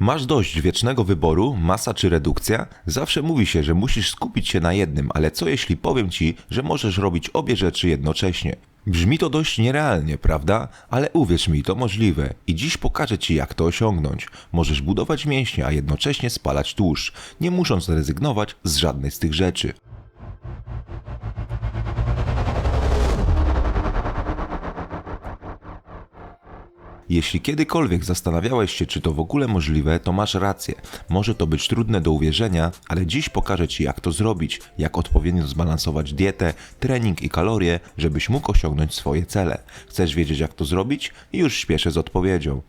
Masz dość wiecznego wyboru, masa czy redukcja? Zawsze mówi się, że musisz skupić się na jednym, ale co jeśli powiem ci, że możesz robić obie rzeczy jednocześnie? Brzmi to dość nierealnie, prawda? Ale uwierz mi, to możliwe. I dziś pokażę Ci, jak to osiągnąć. Możesz budować mięśnie, a jednocześnie spalać tłuszcz, nie musząc rezygnować z żadnej z tych rzeczy. Jeśli kiedykolwiek zastanawiałeś się, czy to w ogóle możliwe, to masz rację. Może to być trudne do uwierzenia, ale dziś pokażę Ci, jak to zrobić, jak odpowiednio zbalansować dietę, trening i kalorie, żebyś mógł osiągnąć swoje cele. Chcesz wiedzieć, jak to zrobić? Już śpieszę z odpowiedzią.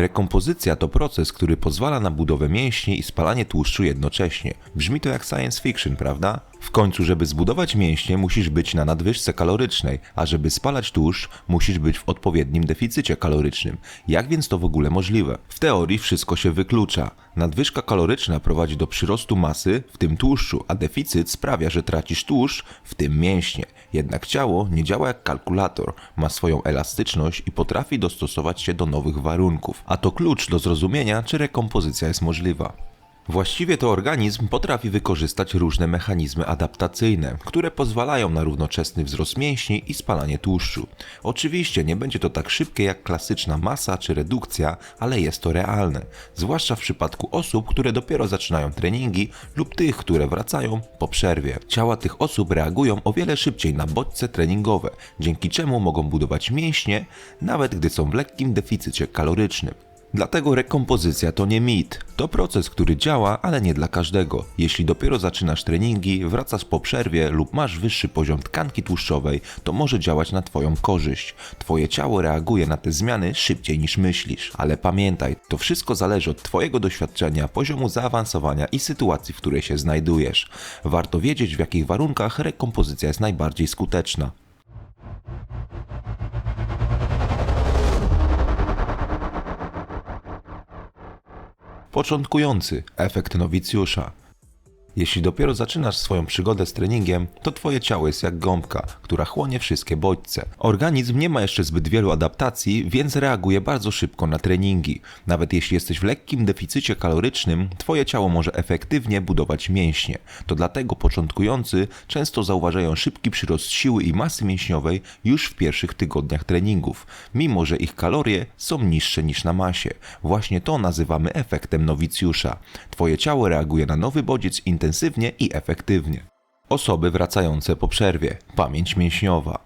Rekompozycja to proces, który pozwala na budowę mięśni i spalanie tłuszczu jednocześnie. Brzmi to jak science fiction, prawda? W końcu, żeby zbudować mięśnie, musisz być na nadwyżce kalorycznej, a żeby spalać tłuszcz, musisz być w odpowiednim deficycie kalorycznym. Jak więc to w ogóle możliwe? W teorii wszystko się wyklucza. Nadwyżka kaloryczna prowadzi do przyrostu masy, w tym tłuszczu, a deficyt sprawia, że tracisz tłuszcz, w tym mięśnie. Jednak ciało nie działa jak kalkulator, ma swoją elastyczność i potrafi dostosować się do nowych warunków, a to klucz do zrozumienia, czy rekompozycja jest możliwa. Właściwie to organizm potrafi wykorzystać różne mechanizmy adaptacyjne, które pozwalają na równoczesny wzrost mięśni i spalanie tłuszczu. Oczywiście nie będzie to tak szybkie jak klasyczna masa czy redukcja, ale jest to realne, zwłaszcza w przypadku osób, które dopiero zaczynają treningi lub tych, które wracają po przerwie. Ciała tych osób reagują o wiele szybciej na bodźce treningowe, dzięki czemu mogą budować mięśnie, nawet gdy są w lekkim deficycie kalorycznym. Dlatego rekompozycja to nie mit. To proces, który działa, ale nie dla każdego. Jeśli dopiero zaczynasz treningi, wracasz po przerwie lub masz wyższy poziom tkanki tłuszczowej, to może działać na Twoją korzyść. Twoje ciało reaguje na te zmiany szybciej niż myślisz. Ale pamiętaj, to wszystko zależy od Twojego doświadczenia, poziomu zaawansowania i sytuacji, w której się znajdujesz. Warto wiedzieć, w jakich warunkach rekompozycja jest najbardziej skuteczna. Początkujący efekt nowicjusza. Jeśli dopiero zaczynasz swoją przygodę z treningiem, to twoje ciało jest jak gąbka, która chłonie wszystkie bodźce. Organizm nie ma jeszcze zbyt wielu adaptacji, więc reaguje bardzo szybko na treningi. Nawet jeśli jesteś w lekkim deficycie kalorycznym, twoje ciało może efektywnie budować mięśnie. To dlatego początkujący często zauważają szybki przyrost siły i masy mięśniowej już w pierwszych tygodniach treningów, mimo że ich kalorie są niższe niż na masie. Właśnie to nazywamy efektem nowicjusza. Twoje ciało reaguje na nowy bodziec intensywnie i efektywnie. Osoby wracające po przerwie. Pamięć mięśniowa.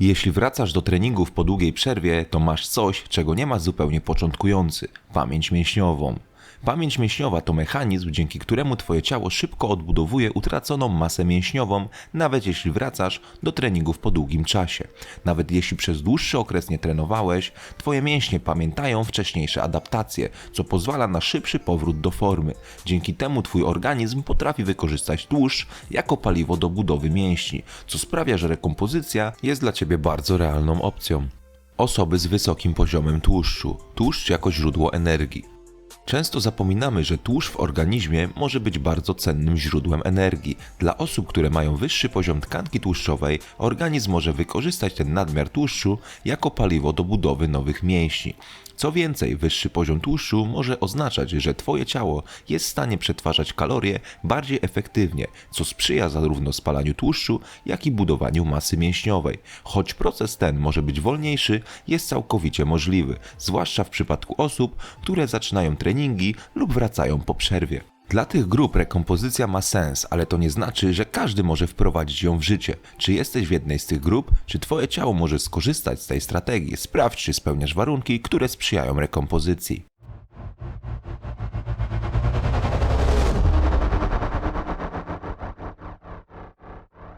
Jeśli wracasz do treningów po długiej przerwie, to masz coś, czego nie ma zupełnie początkujący pamięć mięśniową. Pamięć mięśniowa to mechanizm, dzięki któremu Twoje ciało szybko odbudowuje utraconą masę mięśniową, nawet jeśli wracasz do treningów po długim czasie. Nawet jeśli przez dłuższy okres nie trenowałeś, Twoje mięśnie pamiętają wcześniejsze adaptacje, co pozwala na szybszy powrót do formy. Dzięki temu Twój organizm potrafi wykorzystać tłuszcz jako paliwo do budowy mięśni, co sprawia, że rekompozycja jest dla Ciebie bardzo realną opcją. Osoby z wysokim poziomem tłuszczu. Tłuszcz jako źródło energii. Często zapominamy, że tłuszcz w organizmie może być bardzo cennym źródłem energii. Dla osób, które mają wyższy poziom tkanki tłuszczowej, organizm może wykorzystać ten nadmiar tłuszczu jako paliwo do budowy nowych mięśni. Co więcej, wyższy poziom tłuszczu może oznaczać, że Twoje ciało jest w stanie przetwarzać kalorie bardziej efektywnie, co sprzyja zarówno spalaniu tłuszczu, jak i budowaniu masy mięśniowej. Choć proces ten może być wolniejszy, jest całkowicie możliwy, zwłaszcza w przypadku osób, które zaczynają treningi lub wracają po przerwie. Dla tych grup rekompozycja ma sens, ale to nie znaczy, że każdy może wprowadzić ją w życie. Czy jesteś w jednej z tych grup, czy twoje ciało może skorzystać z tej strategii? Sprawdź, czy spełniasz warunki, które sprzyjają rekompozycji.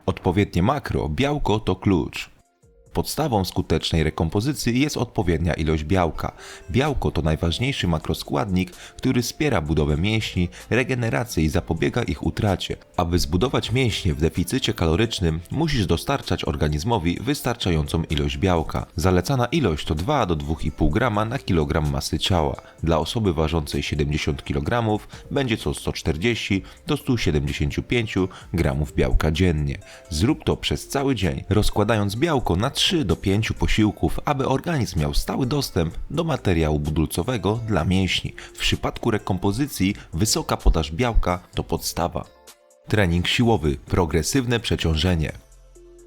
Odpowiednie makro, białko to klucz. Podstawą skutecznej rekompozycji jest odpowiednia ilość białka. Białko to najważniejszy makroskładnik, który wspiera budowę mięśni, regenerację i zapobiega ich utracie. Aby zbudować mięśnie w deficycie kalorycznym, musisz dostarczać organizmowi wystarczającą ilość białka. Zalecana ilość to 2 do 2,5 g na kilogram masy ciała. Dla osoby ważącej 70 kg będzie to 140 do 175 g białka dziennie. Zrób to przez cały dzień, rozkładając białko na 3 do 5 posiłków, aby organizm miał stały dostęp do materiału budulcowego dla mięśni. W przypadku rekompozycji wysoka podaż białka to podstawa. Trening siłowy, progresywne przeciążenie.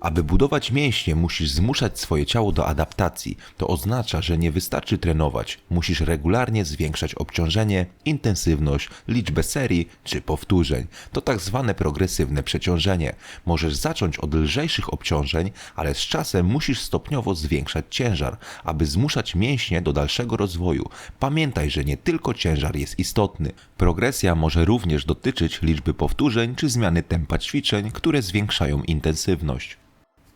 Aby budować mięśnie, musisz zmuszać swoje ciało do adaptacji. To oznacza, że nie wystarczy trenować, musisz regularnie zwiększać obciążenie, intensywność, liczbę serii czy powtórzeń. To tak zwane progresywne przeciążenie. Możesz zacząć od lżejszych obciążeń, ale z czasem musisz stopniowo zwiększać ciężar, aby zmuszać mięśnie do dalszego rozwoju. Pamiętaj, że nie tylko ciężar jest istotny. Progresja może również dotyczyć liczby powtórzeń czy zmiany tempa ćwiczeń, które zwiększają intensywność.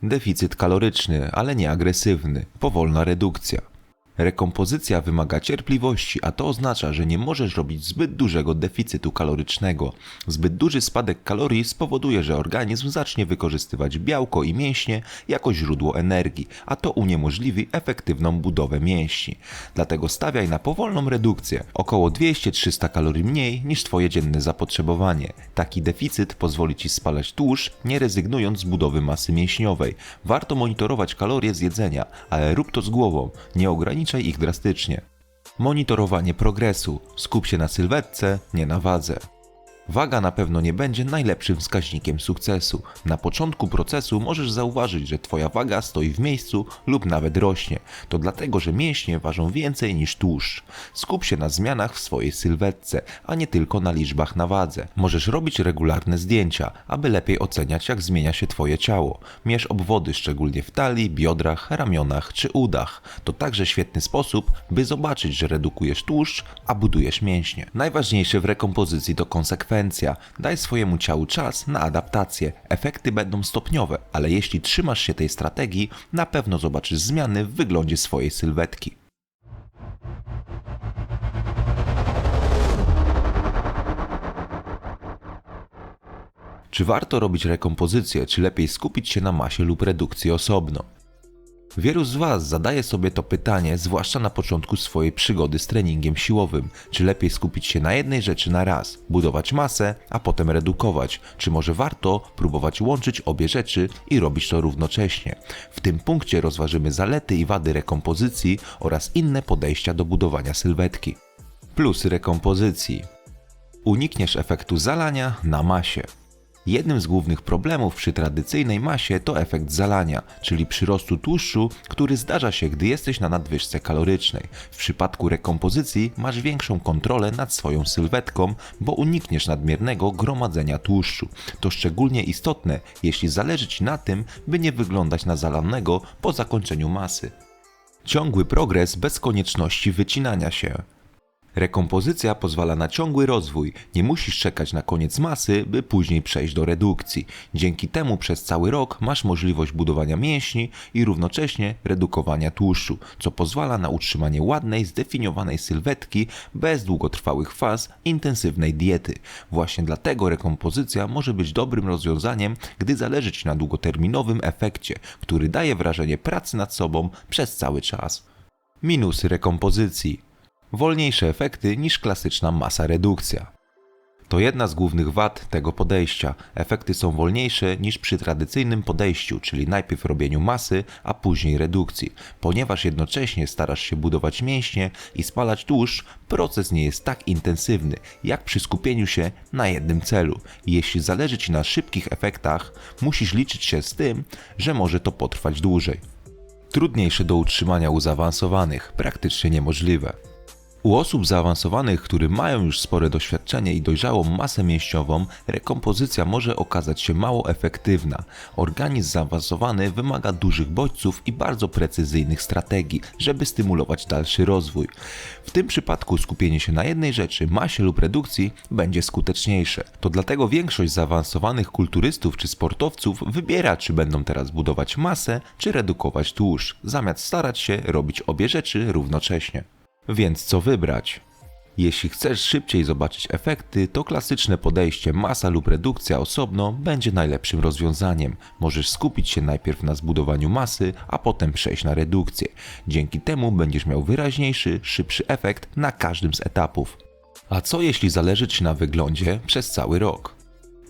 Deficyt kaloryczny, ale nie agresywny. Powolna redukcja. Rekompozycja wymaga cierpliwości, a to oznacza, że nie możesz robić zbyt dużego deficytu kalorycznego. Zbyt duży spadek kalorii spowoduje, że organizm zacznie wykorzystywać białko i mięśnie jako źródło energii, a to uniemożliwi efektywną budowę mięśni. Dlatego stawiaj na powolną redukcję, około 200-300 kalorii mniej niż Twoje dzienne zapotrzebowanie. Taki deficyt pozwoli Ci spalać tłuszcz, nie rezygnując z budowy masy mięśniowej. Warto monitorować kalorie z jedzenia, ale rób to z głową, nie ograniczaj ich drastycznie. Monitorowanie progresu. Skup się na sylwetce, nie na wadze. Waga na pewno nie będzie najlepszym wskaźnikiem sukcesu. Na początku procesu możesz zauważyć, że Twoja waga stoi w miejscu lub nawet rośnie. To dlatego, że mięśnie ważą więcej niż tłuszcz. Skup się na zmianach w swojej sylwetce, a nie tylko na liczbach na wadze. Możesz robić regularne zdjęcia, aby lepiej oceniać, jak zmienia się Twoje ciało. Mierz obwody, szczególnie w talii, biodrach, ramionach czy udach. To także świetny sposób, by zobaczyć, że redukujesz tłuszcz, a budujesz mięśnie. Najważniejsze w rekompozycji to konsekwencje Daj swojemu ciału czas na adaptację. Efekty będą stopniowe, ale jeśli trzymasz się tej strategii, na pewno zobaczysz zmiany w wyglądzie swojej sylwetki. Czy warto robić rekompozycję, czy lepiej skupić się na masie lub redukcji osobno? Wielu z Was zadaje sobie to pytanie, zwłaszcza na początku swojej przygody z treningiem siłowym. Czy lepiej skupić się na jednej rzeczy na raz, budować masę, a potem redukować? Czy może warto próbować łączyć obie rzeczy i robić to równocześnie? W tym punkcie rozważymy zalety i wady rekompozycji oraz inne podejścia do budowania sylwetki. Plusy rekompozycji. Unikniesz efektu zalania na masie. Jednym z głównych problemów przy tradycyjnej masie to efekt zalania, czyli przyrostu tłuszczu, który zdarza się, gdy jesteś na nadwyżce kalorycznej. W przypadku rekompozycji masz większą kontrolę nad swoją sylwetką, bo unikniesz nadmiernego gromadzenia tłuszczu. To szczególnie istotne, jeśli zależy Ci na tym, by nie wyglądać na zalanego po zakończeniu masy. Ciągły progres bez konieczności wycinania się. Rekompozycja pozwala na ciągły rozwój, nie musisz czekać na koniec masy, by później przejść do redukcji. Dzięki temu przez cały rok masz możliwość budowania mięśni i równocześnie redukowania tłuszczu, co pozwala na utrzymanie ładnej, zdefiniowanej sylwetki bez długotrwałych faz intensywnej diety. Właśnie dlatego rekompozycja może być dobrym rozwiązaniem, gdy zależy Ci na długoterminowym efekcie, który daje wrażenie pracy nad sobą przez cały czas. Minusy rekompozycji wolniejsze efekty niż klasyczna masa redukcja. To jedna z głównych wad tego podejścia. Efekty są wolniejsze niż przy tradycyjnym podejściu, czyli najpierw robieniu masy, a później redukcji. Ponieważ jednocześnie starasz się budować mięśnie i spalać tłuszcz, proces nie jest tak intensywny, jak przy skupieniu się na jednym celu. Jeśli zależy Ci na szybkich efektach, musisz liczyć się z tym, że może to potrwać dłużej. Trudniejsze do utrzymania u zaawansowanych, praktycznie niemożliwe. U osób zaawansowanych, które mają już spore doświadczenie i dojrzałą masę mięśniową, rekompozycja może okazać się mało efektywna. Organizm zaawansowany wymaga dużych bodźców i bardzo precyzyjnych strategii, żeby stymulować dalszy rozwój. W tym przypadku skupienie się na jednej rzeczy, masie lub redukcji, będzie skuteczniejsze. To dlatego większość zaawansowanych kulturystów czy sportowców wybiera, czy będą teraz budować masę, czy redukować tłuszcz, zamiast starać się robić obie rzeczy równocześnie. Więc co wybrać? Jeśli chcesz szybciej zobaczyć efekty, to klasyczne podejście masa lub redukcja osobno będzie najlepszym rozwiązaniem. Możesz skupić się najpierw na zbudowaniu masy, a potem przejść na redukcję. Dzięki temu będziesz miał wyraźniejszy, szybszy efekt na każdym z etapów. A co jeśli zależy Ci na wyglądzie przez cały rok?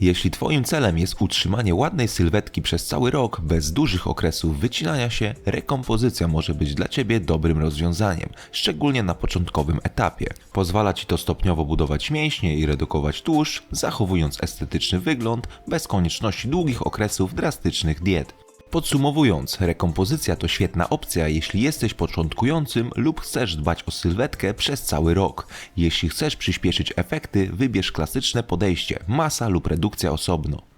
Jeśli Twoim celem jest utrzymanie ładnej sylwetki przez cały rok, bez dużych okresów wycinania się, rekompozycja może być dla Ciebie dobrym rozwiązaniem, szczególnie na początkowym etapie. Pozwala Ci to stopniowo budować mięśnie i redukować tłuszcz, zachowując estetyczny wygląd, bez konieczności długich okresów drastycznych diet. Podsumowując, rekompozycja to świetna opcja, jeśli jesteś początkującym lub chcesz dbać o sylwetkę przez cały rok. Jeśli chcesz przyspieszyć efekty, wybierz klasyczne podejście masa lub redukcja osobno.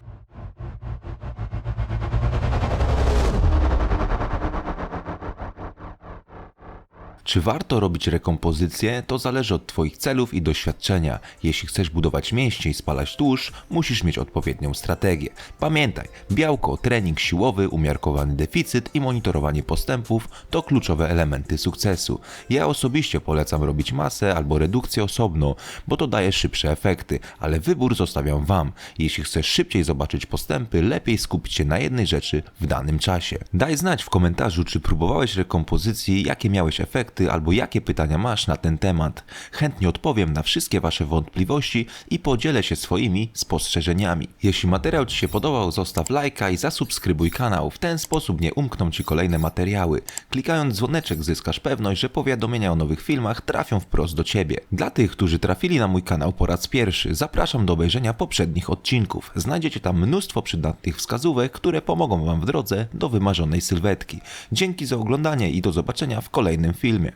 Czy warto robić rekompozycję, to zależy od Twoich celów i doświadczenia. Jeśli chcesz budować mięśnie i spalać tłuszcz, musisz mieć odpowiednią strategię. Pamiętaj, białko, trening siłowy, umiarkowany deficyt i monitorowanie postępów to kluczowe elementy sukcesu. Ja osobiście polecam robić masę albo redukcję osobno, bo to daje szybsze efekty, ale wybór zostawiam Wam. Jeśli chcesz szybciej zobaczyć postępy, lepiej skupić się na jednej rzeczy w danym czasie. Daj znać w komentarzu, czy próbowałeś rekompozycji, jakie miałeś efekty, albo jakie pytania masz na ten temat. Chętnie odpowiem na wszystkie Wasze wątpliwości i podzielę się swoimi spostrzeżeniami. Jeśli materiał Ci się podobał, zostaw lajka i zasubskrybuj kanał. W ten sposób nie umkną Ci kolejne materiały. Klikając dzwoneczek zyskasz pewność, że powiadomienia o nowych filmach trafią wprost do Ciebie. Dla tych, którzy trafili na mój kanał po raz pierwszy, zapraszam do obejrzenia poprzednich odcinków. Znajdziecie tam mnóstwo przydatnych wskazówek, które pomogą Wam w drodze do wymarzonej sylwetki. Dzięki za oglądanie i do zobaczenia w kolejnym filmie.